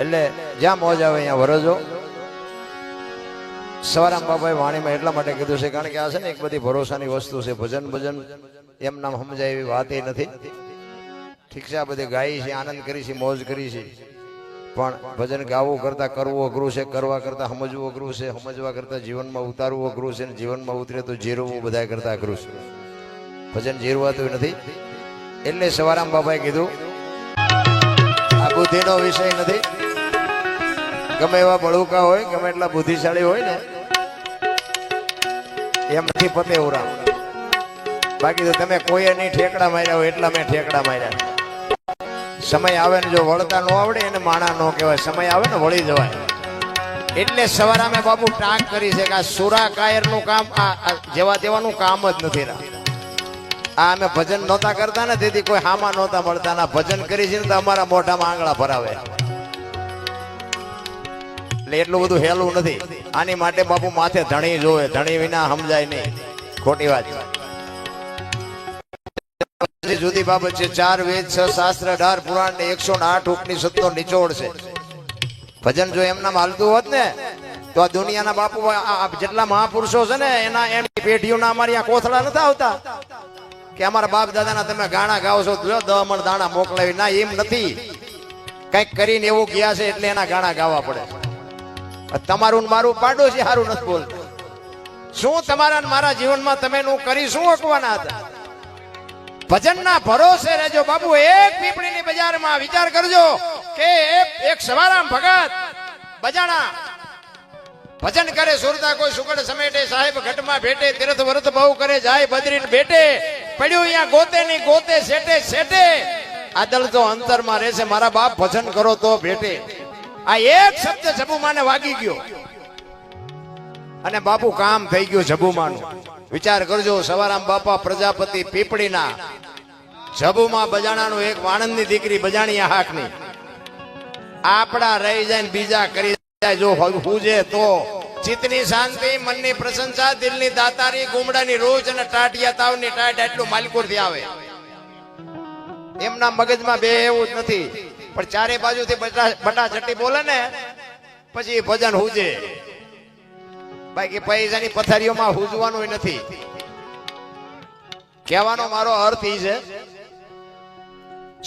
એટલે જ્યાં મોજ આવે અહીંયા વરજો સવારામ બાબાએ વાણીમાં એટલા માટે કીધું છે, કારણ કે આ છે ને એક બધી ભરોસાની વસ્તુ છે, ભજન ભજન. એમ સમજાય એવી વાત નથી. ઠીક છે, આ બધી ગાઈ છે, આનંદ કરી છે, મોજ કરી છે. પણ ભજન ગાવું કરતા, કરવું અઘરું છે, કરવા કરતા સમજવું અઘરું છે, સમજવા કરતા જીવનમાં ઉતારવું અઘરું છે જીવનમાં ઉતરે તો જીરવું બધા કરતા અઘરું છે. ભજન જીરવાતું નથી. એટલે સવારામ બાબાએ કીધું, આ બુદ્ધિનો વિષય નથી. ગમે એવા બળુકા હોય, ગમે એટલા બુદ્ધિશાળી હોય ને એમ નથી પતે ઉરા બાકી તો તમે કોઈએ નહીં ઠેકડા માર્યા હોય, એટલા મેં ઠેકડા માર્યા. સમય આવે ને જો વળતા ન આવડે, એને માણા ન કહેવાય. સમય આવે ને વળી જવાય. એટલે સવારે અમે બાબુ ટાંક કરી છે કે આ સુરા કાયરનું કામ, આ જેવા તેવાનું કામ જ નથી રહ્યા આ અમે ભજન નહોતા કરતા ને, તેથી કોઈ હામાં નહોતા મળતા. ભજન કરી છે ને તો અમારા મોઢામાં આંગળા ભરાવે. એટલે એટલું બધું હેલું નથી. આની માટે બાપુ માથે ધણી જોવે. ધણી વિના સમજાય નહીં. ખોટી વાત. જુદી બાબત છે. ચાર વેદ, છ શાસ્ત્ર, અઢાર પુરાણ ને એકસો આઠ ઉપનિષદ નો નિચોડ છે. ભજન જો એમના હાલતું હોત ને, તો આ દુનિયાના બાપુ જેટલા મહાપુરુષો છે ને, એના એમની પેઢીઓના અમારી આ કોથળા નથી આવતા. કે અમારા બાપ દાદાના તમે ગાણા ગાઓ છો, જો દમણ દાણા મોકલાવી. ના, એમ નથી. કંઈક કરીને એવું ગયા છે એટલે એના ગાણા ગાવા પડે. તમારું મારું પાડોશી સારું નથી બોલતું. શું તમારા મારા જીવનમાં તમે નું કરી શું અકવાના હતા? ભજનના ભરોસે રહેજો બાબુ એક પીપળીની બજારમાં વિચાર કરજો કે એક સવારામ ભગત બજાણા ભજન કરે, સુરતા કોઈ સુકડ સમેટે, સાહેબ ઘટમાં ભેટે, તીર્થ વ્રત બહુ કરે, જાય બદરીને ભેટે, પડ્યું અહીંયા ગોતે ની ગોતે સેટે સેટે આદલ તો અંતરમાં રહેશે, મારા બાપ ભજન કરો તો ભેટે. આ એક શબ્દ જબુમાને વાગી ગયો. અને બાપુ કામ થઈ ગયું જબુમાનું. વિચાર કરજો, સવારામ બાપા પ્રજાપતિ પીપળીના જબુમાં બજાણાનું એક વાણંદની દીકરી બજાણી હાકની. આપડા રહી જાય બીજા કરી જાય. જો હુજે તો ચિતની શાંતિ, મનની પ્રશંસા, દિલની દાતારી, ગુમડાની રોજ અને ટાટિયા તાવની ટાટ એટલું માલકોરથી આવે. એમના મગજમાં બે એવું જ નથી. પણ ચારે બાજુથી બટા ચટ્ટી બોલે ને, પછી ભજન હુજે. બાકી પૈસાની પથારીઓમાં હુજવાનું નથી. કહેવાનો મારો અર્થ ઈ છે,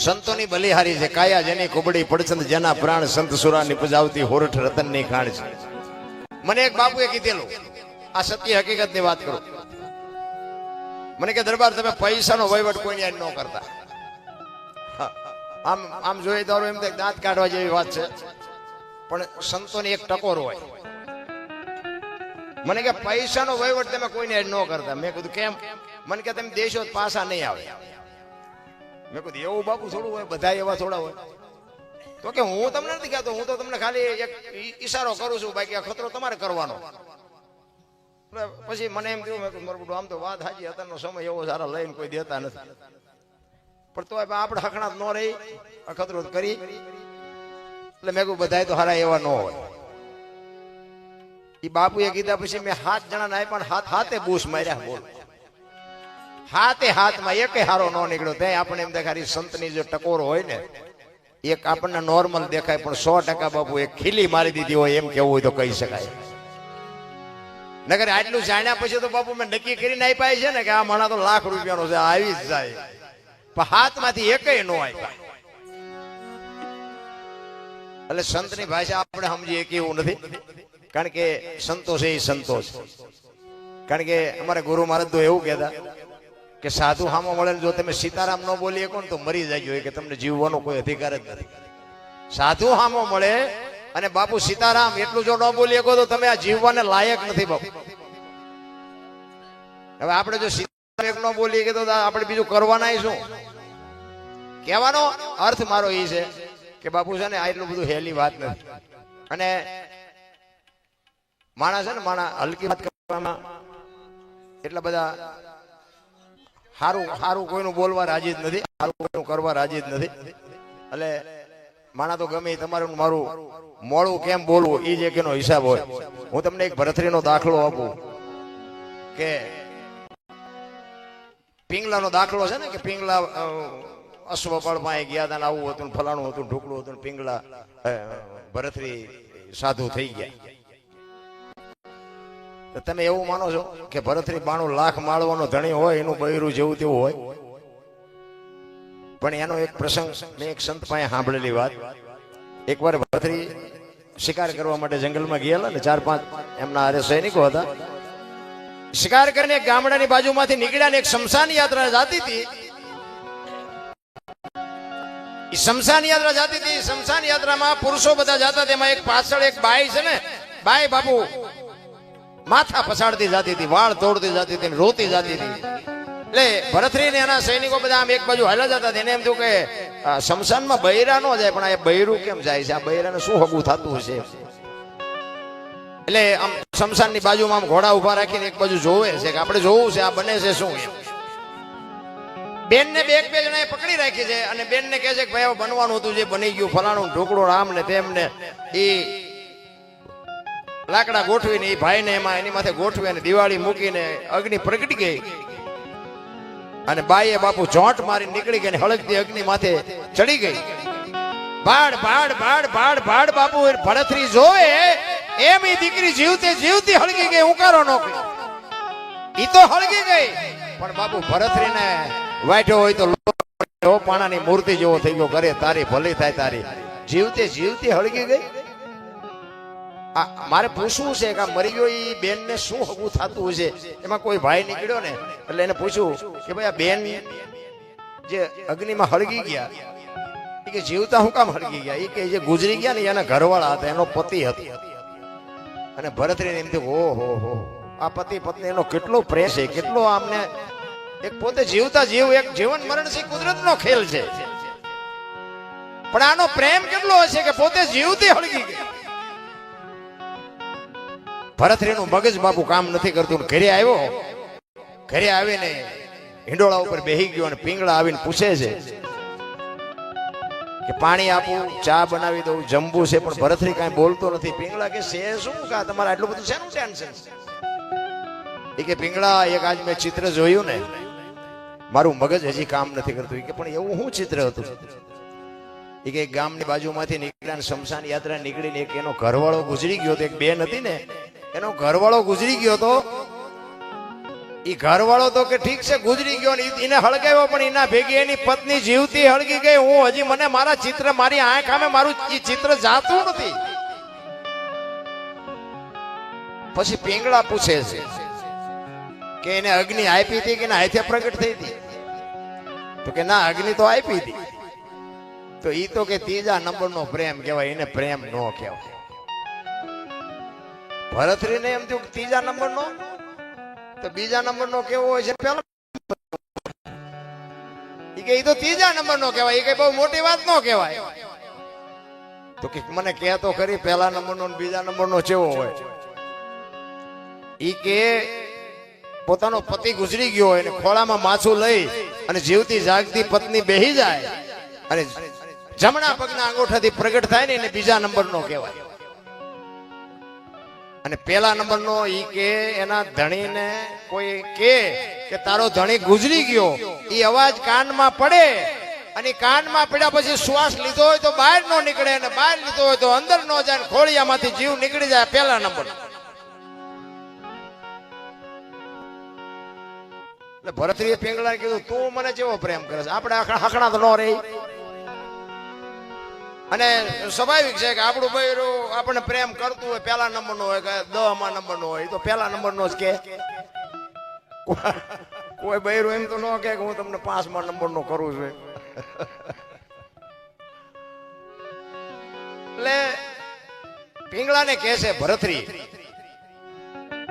સંતોની બલિહારી છે, કાયા જેની કુબડી પડછંદ જેના પ્રાણ સંત સુરા પૂજાવતી હોરઠ રતનની ખાણ છે. મને એક બાપુએ કીધેલું, આ સત્ય હકીકતની વાત કરું. મને કે દરબાર તમે પૈસાનો વહીવટ કોઈને ન કરતા. આમ આમ જોઈએ દારો એમ દાંત કાઢવા જેવી વાત છે. પણ સંતોની એક ટકોર હોય. મને કે પૈસાનો વહીવટ તમે કોઈને ન કરતા. મેં કીધું, કેમ? મને કે, તમે દેશો પાસા નહીં આવે. મેં કીધું, એવું બાપુ થોડું હોય બધા એવા થોડા હોય. તો કે, હું તમને નથી કહેતો, હું તો તમને ખાલી એક ઈશારો કરું છું, બાકી આ ખતરો તમારે કરવાનો. પછી મને એમ થયું, મેં મારું આમ તો વાત હાજી અત્યારનો સમય એવો સારા લઈને કોઈ દેતા નથી. પણ તો આપણે હકણા ન રહી. અખતરો કરી. એટલે મેં કહ્યું બધા તો હારા એવા ન હોય. એ બાપુએ કીધા પછી મેં હાથ જણા ના પણ હાથ હાથે બૂસ માર્યા બોલ. હાથે હાથમાં એકે હારો ન નીકળ્યો. ત્યાં આપણે એમ દેખાય સંતની જે ટકોર હોય ને, એક આપણને નોર્મલ દેખાય, પણ સો ટકા બાપુ એક ખીલી મારી દીધી હોય એમ કેવું હોય તો કહી શકાય. નગર આટલું જાણ્યા પછી તો બાપુ મેં નક્કી કરીને આપ્યા છે ને કે આ માણા તો લાખ રૂપિયાનો છે આવી જ જાય. હાથમાંથી એકેય નો આપ્યા એટલે સંતની ભાષા આપણે સમજીએ કે એવું નથી. કારણ કે સંતોષ એ સંતોષ કારણ કે અમારે ગુરુ મહારાજ તો એવું કહેતા કે સાધુ હામો મળે જો તમે સીતારામ ન બોલી શકો તો મરી જાય કે તમને જીવવાનો કોઈ અધિકાર જ નથી. સાધુ હામો મળે અને બાપુ સીતારામ એટલું જો ન બોલી શકો તો તમે આ જીવવાને લાયક નથી બાપુ. હવે આપણે જો એક બોલીએ કે તો આપણે બીજું કરવાના શું? કહેવાનો અર્થ મારો એ છે કે બાપુ છે ને આ એટલું બધું હેલી વાત નથી. અને માણા છે ને માણા હલકી વાત કરવામાં એટલા બધા સારું સારું કોઈનું બોલવા રાજી જ નથી સારું કોઈનું કરવા રાજી જ નથી. એટલે માણા તો ગમે તમારું મારું મોડું કેમ બોલવું એ જે હિસાબ હોય. હું તમને એક ભરતરીનો દાખલો આપું કે પિંગલાનો દાખલો છે ને કે પિંગલા અશ્વપળમાં અશ્વપળ ગયા હતા આવું હતું ફલાણું હતું ઢોકળું હતું પિંગલા ભરતરી સાધુ થઈ ગયા. તમે એવું માનો છો કે ભરતરી બાણું લાખ માળવાનો ધણી હોય, એનું બૈરું જેવું તેવું હોય? પણ એનો એક પ્રસંગ મેં એક સંત પાસે સાંભળેલી વાત. એકવાર ભરતરી શિકાર કરવા માટે જંગલમાં ગયેલા ને ચાર પાંચ એમના આરે સૈનિકો હતા. શિકાર કરીને ગામડાની બાજુમાંથી નીકળ્યા એક શમશાન યાત્રા જાતી હતી. શમશાન યાત્રા જાતી હતી. શમશાન યાત્રામાં પુરુષો બધા જતા તેમાં એક પાછળ એક બાઈ છે ને, બાઈ બાપુ, માથા પછાડતી જાતી હતી, વાળ તોડતી જાતી હતી રોતી જાતી હતી. એટલે ભરતરી ને એના સૈનિકો બધા આમ એક બાજુ હાલા જતા હતા. એને એમ થયું કે શમશાનમાં બૈરા નો જાય, પણ આ બૈરું કેમ જાય છે? આ બૈરાને શું હગું થતું હશે? એટલે આમ શમશાનની બાજુમાં આમ ઘોડા ઊભા રાખીને એક બાજુ જોવે છે કે આપણે જોવું છે આ બને છે શું એમ. બેન ને બે એક બે જણાએ પકડી રાખી છે અને બેન ને કહે છે કે ભાઈ બનવાનું હતું જે બની ગયું, ફલાણું ઢોકળો રામ ને તેમ ને. એ લાકડા ગોઠવીને, એ ભાઈને એમાં એની માથે ગોઠવી અને દિવાળી મૂકીને અગ્નિ પ્રગટી ગઈ. અને બાઈએ બાપુ જોંટ મારી નીકળી ગઈ હળગતી અગ્નિ માથે ચડી ગઈ. ભાડ ભાડ ભાડ ભાડ ભાડ બાપુ ભરતરી જોવે એમ એ દીકરી જીવતે જીવતી હળગી ગઈ, ઉકારો નોકરી ઈ તો હળગી ગઈ. પણ બાપુ ભરતરીને વાઢ્યો હોય તો પાણાની મૂર્તિ જેવો થઈ ગયો, ઘરે તારી, ભલી થાય તારી. જીવતે જીવતી હળગી ગઈ. મારે પૂછવું છે કે આ મરી ગયો એ બેન ને શું હગું થતું હશે? એમાં કોઈ ભાઈ નીકળ્યો ને, એટલે એને પૂછ્યું કે ભાઈ આ બેન જે અગ્નિમાં હળગી ગયા કે જીવતા હું કામ હળગી ગયા? એ કે જે ગુજરી ગયા ને, એના ઘરવાળા હતા, એનો પતિ હતો. અને ભરતરીને એમ થયું, ઓહો, હો આ પતિ પત્ની એનો કેટલો પ્રેમ છે, કેટલો આમને એક પોતે જીવતા જીવ, એક જીવન મરણ છે કુદરતનો ખેલ છે. પણ આનો પ્રેમ કેટલો હશે કે પોતે જીવતી હળગી ગઈ. ભરતરીનું મગજ બાપુ કામ નથી કરતું ઘરે આવ્યો. ઘરે આવીને હિંડોળા ઉપર બેહી ગયો અને પિંગળા આવીને પૂછે છે કે પાણી આપું, ચા બનાવી દઉં જમવું છે, પણ ભરતરી કાંઈ બોલતો નથી. પીંગળા કે છે શું કા? તમારે આટલું બધું શેનું ટેન્શન? એ કે પિંગળા, એક આજ મેં ચિત્ર જોયું ને. મારું મગજ હજી કામ નથી કરતું. કે પણ એવું શું ચિત્ર હતું? એ કે ગામની બાજુમાંથી નીકળ્યા શમશાન યાત્રા નીકળીને એક એનો ઘરવાળો ગુજરી ગયો હતો એક બેન હતી ને, એનો ઘરવાળો ગુજરી ગયો તો ઈ ઘરવાળો તો કે ઠીક છે, ગુજરી ગયો ને એને હળગાવ્યો, પણ એના ભેગી એની પત્ની જીવતી હળગી ગઈ. હું હજી મને મારા ચિત્ર, મારી આંખ આમે મારું ચિત્ર જાતું નથી. પછી પિંગળા પૂછે છે કે એને અગ્નિ આપી હતી કે ના? હાથે પ્રગટ થઈ હતી. તો કે ના, અગ્નિ તો આપી હતી. તો ઈ તો કે ત્રીજા નંબરનો પ્રેમ કહેવાય, એને પ્રેમ નો કહેવાય. ભરતરીને એમ થયું ત્રીજા નંબરનો? તો બીજા નંબરનો કેવો હોય છે? પેલો ઈ કે એ તો ત્રીજા નંબરનો કહેવાય. એ કઈ બહુ મોટી વાત નો કહેવાય. તો કે મને કહે તો ખરી નંબરનો નો બીજા નંબરનો કેવો હોય? ઈ કે પોતાનો પતિ ગુજરી ગયો હોય અને ખોળામાં માછું લઈ અને જીવતી જાગતી પત્ની બેહી જાય અને જમણા પગના અંગૂઠાથી પ્રગટ થાય ને એને બીજા નંબરનો કહેવાય. અને પેલા નંબરનો ઈ કે એના ધણીને કોઈ કે કે તારો ધણી ગુજરી ગયો એ અવાજ કાનમાં પડે. અને કાનમાં પડ્યા પછી શ્વાસ લીધો હોય તો બહાર નો નીકળે અને બહાર લીધો હોય તો અંદર નો જાય ખોળિયામાંથી જીવ નીકળી જાય પેલા નંબર. એટલે ભરતરીએ પિંગળાને કીધું, તું મને જેવો પ્રેમ કરે છે? આપણે આખા હકણા તો ન રહી. અને સ્વાભાવિક છે કે આપણું બૈરું આપણને પ્રેમ કરતું હોય, પહેલા નંબર નો હોય કે દહમાં નંબર નો હોય તો પહેલા નંબર નો જ કે. કોઈ બૈરું એમ તો ન કે હું તમને પાંચમા નંબર નો કરું છું એટલે પીંગળાને કહે છે ભરતરી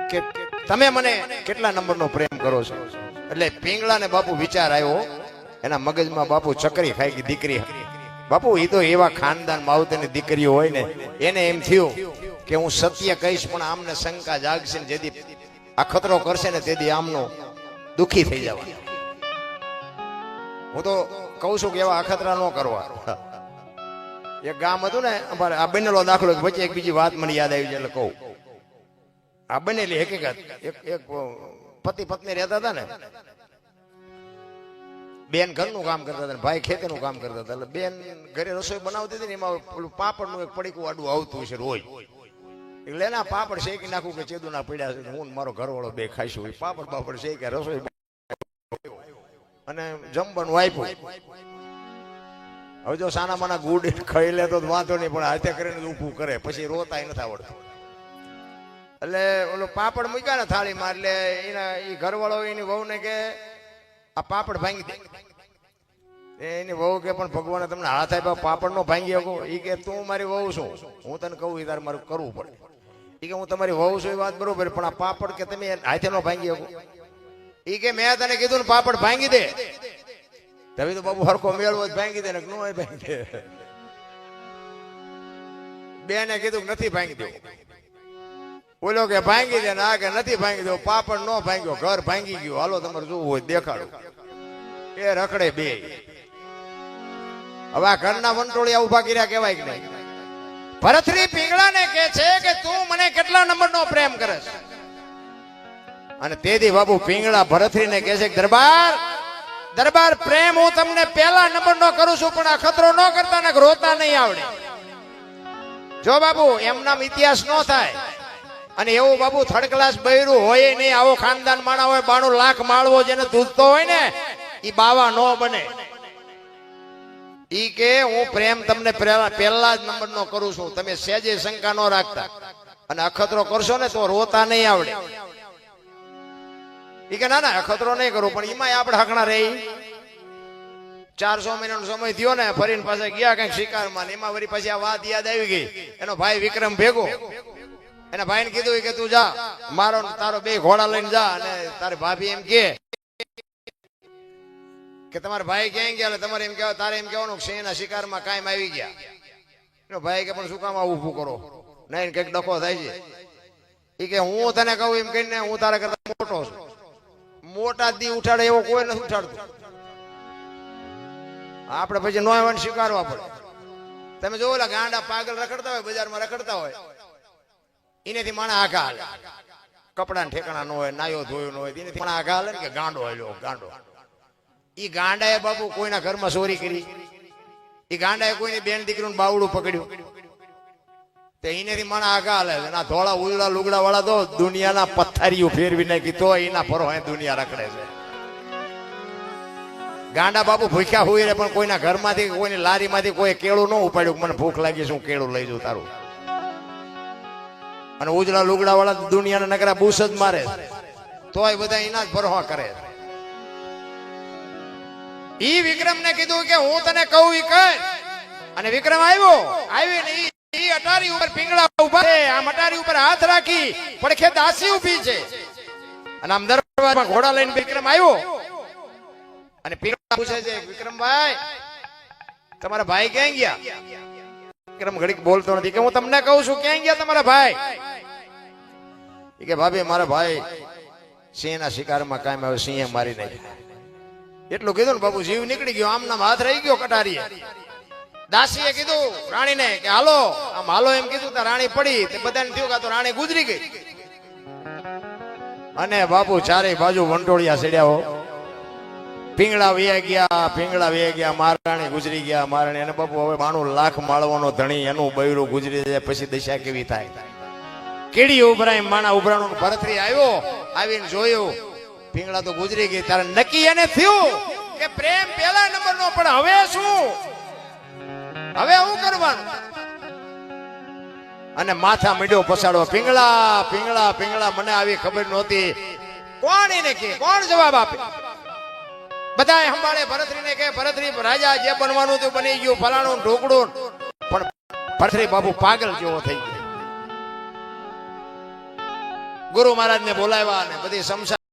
કે તમે મને કેટલા નંબરનો પ્રેમ કરો છો? એટલે પીંગળાને બાપુ વિચાર આવ્યો, એના મગજમાં બાપુ ચકરી ખાઈ ગઈ દીકરી બાપુ એ તો એવા ખાનદાન માવતરની દીકરીઓ હોય ને, એને એમ થયું કે હું સત્ય કહીશ, પણ આમને શંકા જાગશે ને જેથી આ ખતરો કરશે ને તેથી આમનો દુખી થઈ જવા હું તો કહું છું કે એવા અખતરા ન કરવા. એક ગામ હતું ને, અમારે આ બનેલો દાખલો વચ્ચે એક બીજી વાત મને યાદ આવી છે એટલે કહું. આ બનેલી હકીકત. એક એક પતિ પત્ની રહેતા હતા ને બેન ઘરનું કામ કરતા હતા ભાઈ ખેતીનું કામ કરતા હતા. એટલે બેન ઘરે રસોઈ બનાવતી હતી ને એમાં પેલું પાપડનું એક પડીકું આડું આવતું હશે રોજ. એટલે ના પાપડ શેકી નાખું કે ચેદુના પડ્યા છે હું મારો ઘરવાળો બે ખાઈશું. પાપડ પાપડ પાપડ કે રસોઈ અને જમવાનું આપ્યું. હવે જો સાના માના ગુડ ખાઈ લે તો વાંધો નહીં, પણ હાથે કરીને ઊભું કરે. પછી રોતા નથી આવડતું. એટલે ઓલો પાપડ મૂક્યા ને થાળીમાં, એટલે એના, એ ઘરવાળો એની વહુને કે આ પાપડ ભાંગી દે. એની વહુ કે પણ ભગવાને તમને હાથ આપ્યા પાપડ નો ભાંગી શકો. એ કે તું મારી વહુ છું. હું તને કહું એ તારે મારું કરવું પડે. એ કે હું તમારી વહુ છું એ વાત બરોબર, પણ આ પાપડ કે તમે હાથે નો ભાંગી શકો. એ કે મેં તને કીધું ને પાપડ ભાંગી દે. તમે તો બાબુ હરખો મેળવો ભાંગી દે ને નો ભાંગી દે. બેને કીધું નથી ભાંગી દેવું. બોલો કે ભાંગી દે ને આ કે નથી ભાંગી દો, પાપડ નો ભાંગ્યો, ઘર ભાંગી ગયું. હાલો તમારે જોવું હોય દેખાડો. એ રખડે બે. હવે આ ઘરના વંટોળિયા ઊભા કર્યા કેવાય કે નહીં? ભરતરી પીંગળાને કે છે કે તું મને કેટલા નંબરનો પ્રેમ કરે અને તેથી બાબુ પીંગળા ભરતરીને કહે છે દરબાર દરબાર પ્રેમ હું તમને પહેલા નંબરનો કરું છું, પણ આ ખતરો ન કરતા ને રોતા નહીં આવડે. જો બાબુ એમ નામ ઇતિહાસ ન થાય. અને એવું બાબુ થર્ડ ક્લાસ બૈરું હોય નહીં, આવો ખાનદાન માણા હોય, બાણું લાખ માળવો જેને દૂધતો હોય ને એ બાવા નો બને. ઈ કે, હું પ્રેમ તમને પહેલા જ નંબર નો કરું છું. તમે સેજે શંકા નો રાખતા. અને અખતરો કરશો ને તો રોતા નહીં આવડે. ઈ કે, ના ના, અખતરો નહીં કરું, પણ એમાં આપણે હકણા રહી. ચારસો મહિનાનો સમય થયો ને, ફરીને પાસે ગયા કંઈક શિકારમાં એમાં વળી પછી આ વાત યાદ આવી ગઈ. એનો ભાઈ વિક્રમ ભેગો. એના ભાઈને કીધું કે તું જા, મારો તારો બે ઘોડા લઈને જા અને તારી ભાભી એમ કે કે તમારા ભાઈ ક્યાંય ગયા તમારે એમ કહેવાય તારે એમ કહેવાનું કે સિંહના શિકારમાં કાયમ આવી ગયા. એનો ભાઈ કે, પણ શું કામ આવું ઊભું કરો? નહીં કંઈક ડખો થાય છે. એ કે, હું તને કહું એમ કહીને, હું તારા કરતા મોટો છું. મોટા દી ઉઠાડે એવો કોઈ નથી ઉઠાડતું. આપણે પછી નો એવાનું સ્વીકારવા પડે. તમે જોવો ગાંડા પાગલ રખડતા હોય, બજારમાં રખડતા હોય. એનેથી માણા આઘા હાલે કપડા ઠેકાણા ન હોય, નાયો ધોયો ન હોય, એનેથી માણા આઘા હાલે કે ગાંડો હાલ્યો ગાંડો. એ ગાંડાએ બાપુ કોઈના ઘરમાં ચોરી કરી. એ ગાંડાએ કોઈની બેન દીકરીનું બાવડું પકડ્યું. તે એનેથી માણા આગા હાલે એના ધોળા ઉલડા લુગડા વાળા તો દુનિયાના પથ્થારીઓ ફેરવી નાખી, તો એના ફરો દુનિયા રખડે છે. ગાંડા બાપુ ભૂખ્યા હોય પણ કોઈના ઘરમાંથી, કોઈની લારીમાંથી કોઈ કેળું ન ઉપાડ્યું. મને ભૂખ લાગી હું કેળું લઈ જાઉં તારું. અને ઉજળા લુગડા વાળા દુનિયાના નકરા બૂસ જ મારે. તોય બધા એના જ ભરવા કરે. ઈ વિક્રમ ને કીધું કે હું તને કહું ઈ કર. અને વિક્રમ આવ્યો. આવી ને ઈ અટારી ઉપર પિંગળા ઊભા છે. આમ અટારી ઉપર હાથ રાખી પડખે દાસી ઊભી છે. અને આમ દરવાજામાં ઘોડા લઈને વિક્રમ આવ્યો. અને પિંગળા પૂછે છે, વિક્રમભાઈ, તમારા ભાઈ ક્યાં ગયા? વિક્રમ ઘડીક બોલતો નથી કે હું તમને કહું છું, ક્યાં ગયા તમારા ભાઈ? કે, ભાભી, મારા ભાઈ સિંહના શિકારમાં કાયમ આવે સિંહે મારી નાખ્યા એટલું કીધું ને બાબુ જીવ નીકળી ગયો આમ નામ હાથ રહી ગયો કટારીએ. દાસીએ કીધું, રાણીને, કે, હાલો. આમ હાલો એમ કીધું તો રાણી પડી, તે બધાને થયું કે તો રાણી ગુજરી ગઈ. અને બાપુ ચારે બાજુ વંટોળિયા ચડ્યા હો. પીંગળા વે ગયા પીંગળા વે ગયા, મહારાણી ગુજરી ગયા, મહારાણી અને બાપુ, હવે માણું લાખ માળવાનો ધણી એનું બૈરું ગુજરી જાય, પછી દિશા કેવી થાય? કેડી ઉભરાય, માણા ઉભરાણું ભરતરી આવ્યો, આવીને જોયું પીંગળા તો ગુજરી ગઈ, તારે નક્કી એને થયું કે પ્રેમ પેલા નંબર નો પણ હવે શું? હવે હું કરવાનું? અને માથા મીડ્યો પસાડો પીંગળા પીંગળા પીંગળા મને આવી ખબર નહોતી. કોણ એને કે કોણ જવાબ આપે? બધા સંભાળે, ભરતરીને કે ભરતરી, રાજા જે બનવાનું હતું બની ગયું, ફલાણું ઢોકડું પણ ભરતરી બાબુ પાગલ જેવો થઈ ગયો. ગુરુ મહારાજ ને બોલાવ્યા અને બધી સમસા